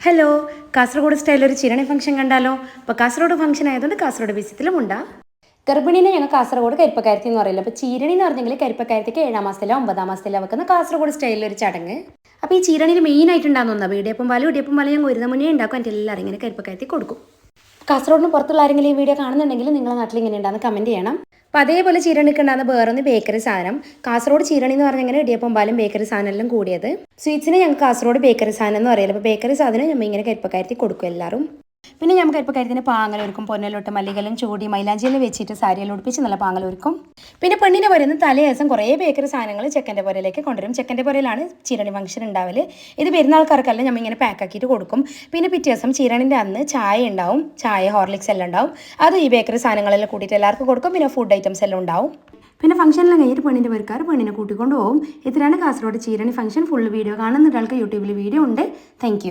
Hello Kasaragod സ്റ്റൈലിൽ ഒരു ചിരണി function കണ്ടാലോ? അപ്പോൾ കാസർഗോഡ് ഫംഗ്ഷൻ ആയതുകൊണ്ട് കാസർഗോഡ് വിസിറ്റിലും ഉണ്ടാ. ഗർഭിണീനെ ഞങ്ങൾ കാസർഗോഡ് കരിപ്പക്കാരത്തി എന്ന് പറയില്ല. അപ്പോൾ ചീരണി എന്ന് പറഞ്ഞെങ്കിൽ കരിപ്പക്കാരത്തേക്ക് ഏഴാം മാസത്തിലോ ഒമ്പതാം മാസത്തിലോ വെക്കുന്ന കാസർഗോഡ് സ്റ്റൈലിൽ ഒരു ചടങ്ങ്. അപ്പോൾ ഈ ചീരണിയിൽ മെയിൻ ആയിട്ടുണ്ടാകുന്ന ഇടിയപ്പം പാലും ഇടിയപ്പം പാലും ഞങ്ങൾ ഒരുന്ന മുന്നേ ഉണ്ടാക്കും. എന്റെ എല്ലാവരും ഇങ്ങനെ കരിപ്പക്കാരത്തി കൊടുക്കും. കാസർഗോഡിന് പുറത്തുള്ള ആരെങ്കിലും ഈ വീഡിയോ കാണുന്നുണ്ടെങ്കിൽ നിങ്ങളുടെ നാട്ടിൽ ഇങ്ങനെ ഉണ്ടാകുന്ന കമന്റ് ചെയ്യണം. അപ്പോൾ അതേപോലെ ചീരണിക്കുണ്ടാകുന്ന വേറൊന്ന് ബേക്കറി സാധനം. കാസർഗോഡ് ചീരണി എന്ന് പറഞ്ഞാൽ ഇങ്ങനെ ഇടിയപ്പം പാലും ബേക്കറി സാധനം എല്ലാം കൂടിയത് സ്വീറ്റ്സിന് ഞങ്ങൾക്ക് കാസർഗോഡ് ബേക്കറി സാധനം എന്ന് പറയുന്നത് അപ്പോൾ ബേക്കറി സാധനം നമ്മൾ ഇങ്ങനെ കരിപ്പക്കാരത്തി കൊടുക്കും എല്ലാവരും പിന്നെ നമുക്ക് ഇപ്പോൾ പാങ്ങൽ ഒരുക്കും പൊന്നലോട്ട് മല്ലികലും ചൂടി മൈലാഞ്ചിയിൽ വെച്ചിട്ട് സാരിയെല്ലാം ഉടുപ്പിച്ച് നല്ല പാങ്ങൽ ഒരുക്കും. പിന്നെ പെണ്ണിന്റെ വരുന്ന തലേ ദിവസം കുറേ ബേക്കറി സാധനങ്ങൾ ചെക്കന്റെ പുരയിലേക്ക് കൊണ്ടുവരും. ചെക്കന്റെ പുരയിലാണ് ചീരണി ഫംഗ്ഷൻ ഉണ്ടാവൽ. ഇത് പെരുന്നാൾക്കാർക്കല്ല നമ്മൾ ഇങ്ങനെ പാക്ക് ആക്കിയിട്ട് കൊടുക്കും. പിന്നെ പിറ്റേ ദിവസം ചീരണിന്റെ അന്ന് ചായ ഉണ്ടാവും. ചായ ഹോർലിക്സ് എല്ലാം ഉണ്ടാവും. അത് ഈ ബേക്കറി സാധനങ്ങളെല്ലാം കൂട്ടിയിട്ട് എല്ലാവർക്കും കൊടുക്കും. പിന്നെ ഫുഡ് ഐറ്റംസ് എല്ലാം ഉണ്ടാവും. പിന്നെ ഫംഗ്ഷനിലും കഴിഞ്ഞിട്ട് പെണ്ണിന്റെ പേർക്കാർ പെണ്ണിനെ കൂട്ടിക്കൊണ്ട് പോകും ഇത്രയാണ് കാസർഗോഡ് ചീരണി ഫംഗ്ഷൻ. ഫുൾ വീഡിയോ കാണുന്ന ഒരാൾക്ക് യൂട്യൂബിൽ വീഡിയോ ഉണ്ട്. താങ്ക്